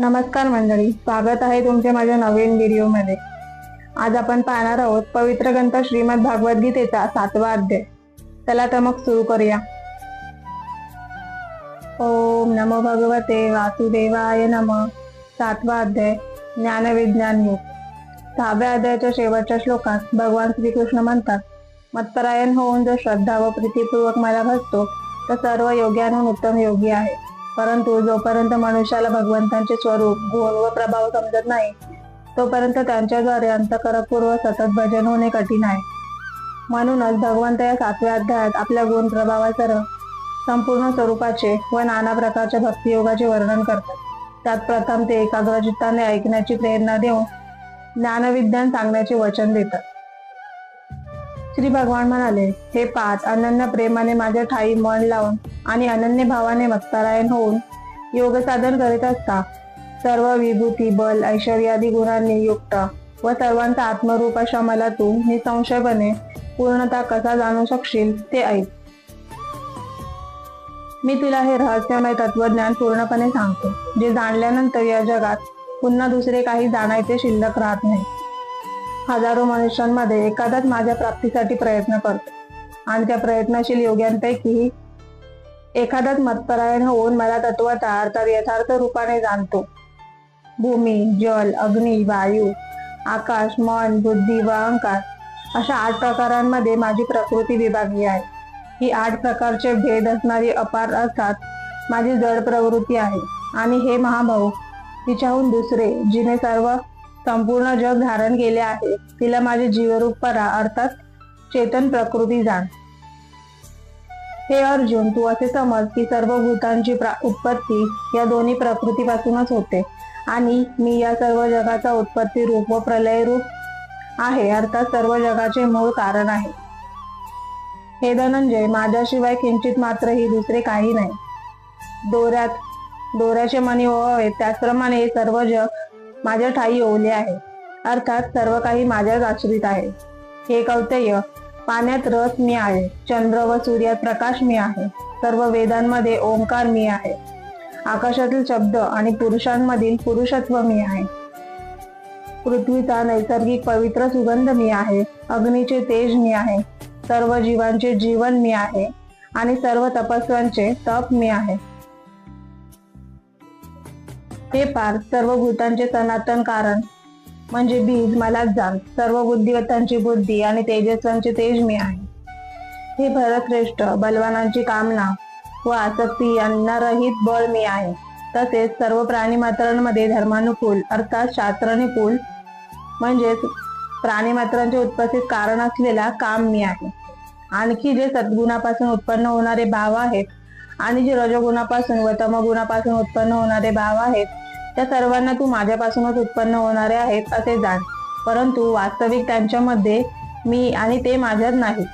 नमस्कार मंडळी स्वागत आहे तुमचे माझ्या नवीन व्हिडिओमध्ये. आज आपण पाहणार आहोत पवित्र ग्रंथ श्रीमद भागवद्गीतेचा सातवा अध्याय. चला तर मग सुरू करूया. ओम नमो भगवते वासुदेवाय नम. सातवा अध्याय ज्ञानविज्ञान योग. सहाव्या अध्यायाच्या शेवटच्या श्लोकात भगवान श्रीकृष्ण म्हणतात मत्परायण होऊन जो श्रद्धा व प्रीतीपूर्वक मला भजतो तर सर्व योग्याहून उत्तम योगी आहे. परंतु जोपर्यंत मनुष्याला भगवंतांचे स्वरूप गुण व प्रभाव समजत नाही तोपर्यंत त्यांच्याद्वारे अंतकरपूर्व सतत भजन होणे कठीण आहे. म्हणूनच भगवंत या सातव्या अध्यायात आपल्या गुण प्रभावासह संपूर्ण स्वरूपाचे व नाना प्रकारच्या भक्तियोगाचे वर्णन करतात. त्यात प्रथम ते एकाग्रचित्ताने ऐकण्याची प्रेरणा देऊन ज्ञानविज्ञान सांगण्याचे वचन देतात. श्री भगवान म्हणाले हे पाच अनन्य प्रेमाने माझ्या ठाई मन लावून आणि अनन्य भावाने मत्तारायण होऊन योग साधन करीत असता सर्व विभूती बल ऐश्वर्यादी गुणांनी युक्त व सर्वांचा आत्मरूप अशा मला तू निसंशयपणे पूर्णता कसा जाणू शकशील ते ऐक. मी तुला हे रहस्यमय तत्वज्ञान पूर्णपणे सांगतो जे जाणल्यानंतर या जगात पुन्हा दुसरे काही जाणायचे शिल्लक राहत नाही. हजारो मनुष्यांमध्ये एखादाच माझ्या प्राप्तीसाठी प्रयत्न करतो. आणि त्या प्रयत्नशील योग्यांपैकी एखादाच मतपरायण होऊन मला तत्वता अर्थात यथार्थ रूपाने जाणतो. भूमी जल अग्नी वायू आकाश मन बुद्धी व अहंकार अशा आठ प्रकारांमध्ये माझी प्रकृती विभागली आहे. ही आठ प्रकारचे भेद असणारी अपार अर्थात माझी जड प्रवृत्ती आहे. आणि हे महाभाऊ तिच्याहून दुसरे जिने सर्व संपूर्ण जग धारण केले आहे. तिला माझे जीवरूप परा अर्थात चेतन प्रकृती जाण. हे अर्जुन तू असे समज की सर्व भूतांची उत्पत्ती या दोन्ही प्रकृतीपासूनच होते. आणि मी या सर्व जगाचा उत्पत्ती रूप व प्रलय रूप आहे अर्थात सर्व जगाचे मूळ कारण आहे. हे धनंजय माझ्याशिवाय किंचित मात्र ही दुसरे काही नाही. दोऱ्यात दोऱ्याचे मणी ओवावे त्याचप्रमाणे सर्व जग माझ्या ठाई ओवले आहे. अर्थात सर्व काही माझ्याच आश्रित आहे. हे कौतय पाण्यात रस मी आहे. चंद्र व सूर्यात प्रकाश मी आहे. सर्व वेदांमध्ये ओंकार मी आहे. आकाशातील शब्द आणि पुरुषांमधील पुरुषत्व मी आहे. पृथ्वीचा नैसर्गिक पवित्र सुगंध मी आहे. अग्नीचे तेज मी आहे. सर्व जीवांचे जीवन मी आहे. आणि सर्व तपस्व्यांचे तप मी आहे. हे पार सर्व भूतांचे सनातन कारण म्हणजे बीज मलाच जाण सर्व बुद्धिवतांची बुद्धी आणि तेजस्वांचे तेज मी आहे. हे भरश्रेष्ठ बलवानांची कामना व आसक्ती यांना रहित बळ मी आहे. तसेच सर्व प्राणी मात्रांमध्ये धर्मानुकूल अर्थात शास्त्रानुकूल म्हणजेच प्राणी मात्रांचे उत्पत्तीत कारण असलेला काम मी आहे. आणखी जे सद्गुणापासून उत्पन्न होणारे भाव आहेत आणि जे रजगुणापासून व तमगुणापासून उत्पन्न होणारे भाव आहेत त्या सर्वांना तू माझ्यापासूनच उत्पन्न होणारे आहेत असे जाण. परंतु वास्तविक त्यांच्यामध्ये मी आणि ते माझ्यात नाही.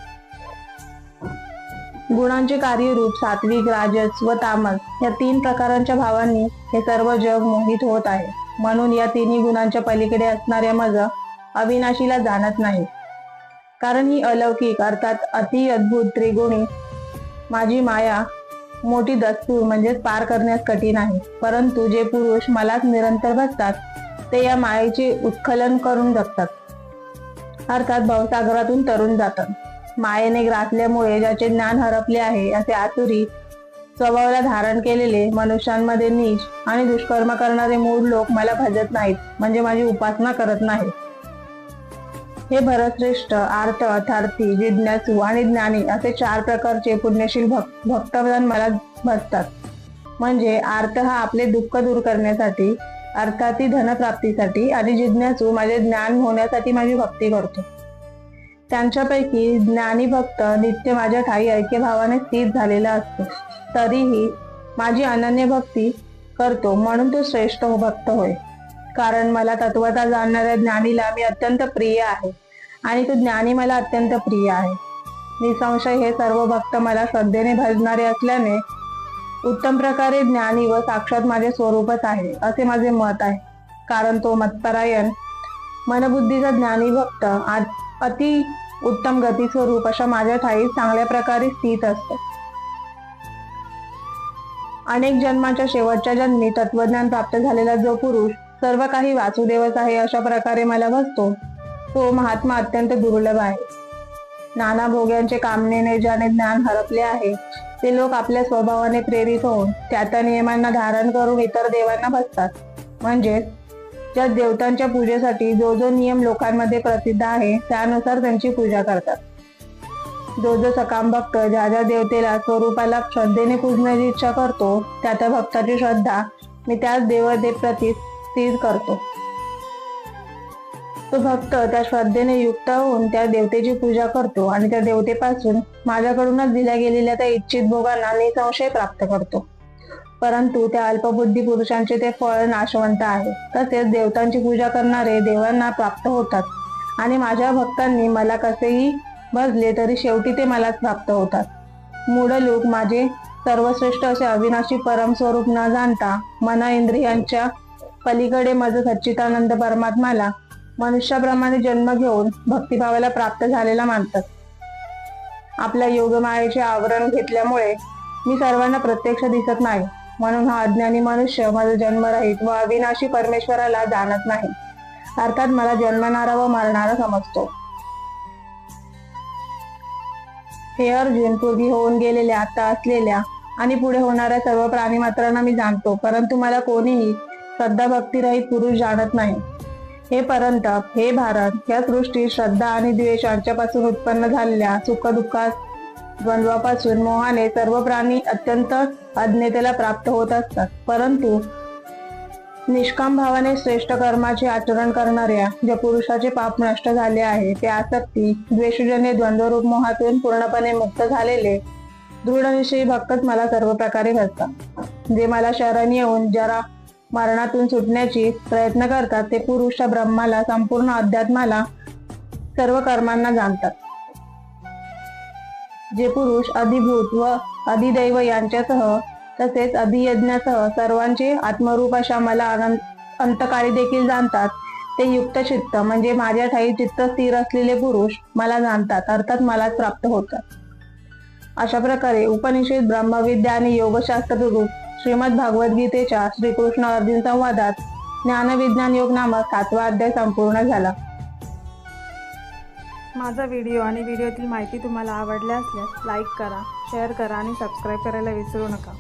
गुणांचे कार्यरूप सात्विक राजस व तामस या तीन प्रकारांच्या भावांनी हे सर्व जग मोहित होत आहे. म्हणून या तिन्ही गुणांच्या पलीकडे असणाऱ्या मज अविनाशीला जाणत नाही. कारण ही अलौकिक अर्थात अति अद्भुत त्रिगुणी माझी माया मोठी दस्तूर म्हणजे पार करण्यास कठीण आहे. परंतु जे पुरुष मलाच निरंतर बसतात ते या मायेचे उत्खलन करून जगतात. अर्थात भवसागरातून तरुण जातात. मायेने ग्रासल्यामुळे ज्याचे ज्ञान हरपले आहे असे आतुरी स्वभावाला धारण केलेले मनुष्यांमध्ये नीच आणि दुष्कर्म करणारे मूळ लोक मला भजत नाहीत म्हणजे माझी उपासना करत नाहीत. हे भरतश्रेष्ठ आर्त अर्थार्थी जिज्ञासू आणि ज्ञानी असे चार प्रकारचे पुण्यशील भक्त भक्तजन मला भजतात म्हणजे आर्त हा आपले दुःख दूर करण्यासाठी अर्थाती धनप्राप्तीसाठी आणि जिज्ञासू माझे ज्ञान होण्यासाठी माझी भक्ती करतो. त्यांच्यापैकी ज्ञानी भक्त नित्य माझ्या ठाई ऐक्यभावाने स्थित झालेला असतो. तरीही माझी अनन्य भक्ती करतो म्हणून तो श्रेष्ठ भक्त होय. कारण मला तत्वता जाणणाऱ्या ज्ञानीला मी अत्यंत प्रिय आहे. आणि तो ज्ञानी मला अत्यंत प्रिय आहे. निसंशय हे सर्व भक्त मला श्रद्धेने भजणारे असल्याने उत्तम प्रकारे ज्ञानी व साक्षात माझे स्वरूपच आहे असे माझे मत आहे. कारण तो मतपरायण मनबुद्धीचा ज्ञानी भक्त अति उत्तम गती स्वरूप अशा माझ्या ठाई चांगल्या प्रकारे स्थित असतो. अनेक जन्माच्या शेवटच्या जन्मी तत्वज्ञान प्राप्त झालेला जो पुरुष सर्व काही वासुदेवच आहे अशा प्रकारे मला बसतो तो महात्मा अत्यंत दुर्लभ आहे. नाना भोग्यांचे कामनेने ज्याने ज्ञान हरपले आहे ते लोक आपल्या स्वभावाने प्रेरित होऊन त्या त्या नियमांना धारण करून इतर देवांना बसतात. म्हणजेच ज्या देवतांच्या पूजेसाठी जो जो नियम लोकांमध्ये प्रसिद्ध आहे त्यानुसार त्यांची पूजा करतात. जो जो सकाम भक्त ज्या ज्या देवतेला स्वरूपाला श्रद्धेने पूजण्याची इच्छा करतो त्या त्या भक्ताची श्रद्धा मी त्याच देवतेप्रती स्थिर करतो. तो भक्त त्या श्रद्धेने युक्त होऊन त्या देवतेची पूजा करतो आणि त्या देवतेपासून माझ्याकडूनच दिल्या गेलेल्या त्या इच्छित भोगांना निसंशय प्राप्त करतो. परंतु त्या अल्पबुद्धी पुरुषांचे ते फळ नाशवंत आहे. तसेच देवतांची पूजा करणारे देवांना प्राप्त होतात. आणि माझ्या भक्तांनी मला कसेही भजले तरी शेवटी ते मलाच प्राप्त होतात. मूढ लोक माझे सर्वश्रेष्ठ असे अविनाशी परम स्वरूप न जाणता मना इंद्रियांच्या पलीकडे माझं सच्चिदानंद परमात्माला मनुष्याप्रमाणे जन्म घेऊन भक्तिभावाला प्राप्त झालेला मानतात. आपल्या योगमायेचे आवरण घेतल्यामुळे मी सर्वांना प्रत्यक्ष दिसत नाही. म्हणून हा अज्ञानी मनुष्य माझा जन्मरहित व अविनाशी परमेश्वराला जाणत नाही. अर्थात मला जन्मणारा व मरणारा समजतो. हे अर्जुन पूर्वी होऊन गेलेल्या आता असलेल्या आणि पुढे होणाऱ्या सर्व प्राणी मात्रांना मी जाणतो. परंतु मला कोणीही श्रद्धा भक्तिरहित पुरुष जाणत नाही. हे परंतप हे भारत या सृष्टीत श्रद्धा आणि द्वेष यांच्यापासून उत्पन्न झालेल्या सुखदुःखात द्वंद्वापासून मोहाने सर्व प्राणी अत्यंत अज्ञतेला प्राप्त होत असतात. परंतु निष्काम भावाने श्रेष्ठ कर्माचे आचरण करणाऱ्या ज्या पुरुषाचे पाप नष्ट झाले आहे ते आसक्ती द्वेषजने द्वंद्वरूप मोहातून पूर्णपणे मुक्त झालेले दृढनिश्चयी भक्तच मला सर्व प्रकारे घडतात. जे मला शरण येऊन जरा मरणातून सुटण्याची प्रयत्न करतात ते पुरुष त्या ब्रह्माला संपूर्ण अध्यात्माला सर्व कर्मांना जाणतात. जे पुरुष अधिभूत व अधिदैव यांच्यासह तसेच अधियज्ञासह सर्वांचे आत्मरूप अशा मला अनंत अंतकाळी देखील जाणतात. ते युक्त चित्त म्हणजे माझ्या ठाई चित्त स्थिर असलेले पुरुष मला जाणतात अर्थात मलाच प्राप्त होतात. अशा प्रकारे उपनिषद ब्रह्मविद्या आणि योगशास्त्र रूप श्रीमद भागवद्गीतेच्या श्रीकृष्ण अर्जुन संवादात ज्ञानविज्ञान योग नामक सातवा अध्याय संपूर्ण झाला. माझा व्हिडिओ आणि व्हिडिओतील माहिती तुम्हाला आवडल्या असल्यास लाईक करा शेअर करा आणि सबस्क्राईब करायला विसरू नका.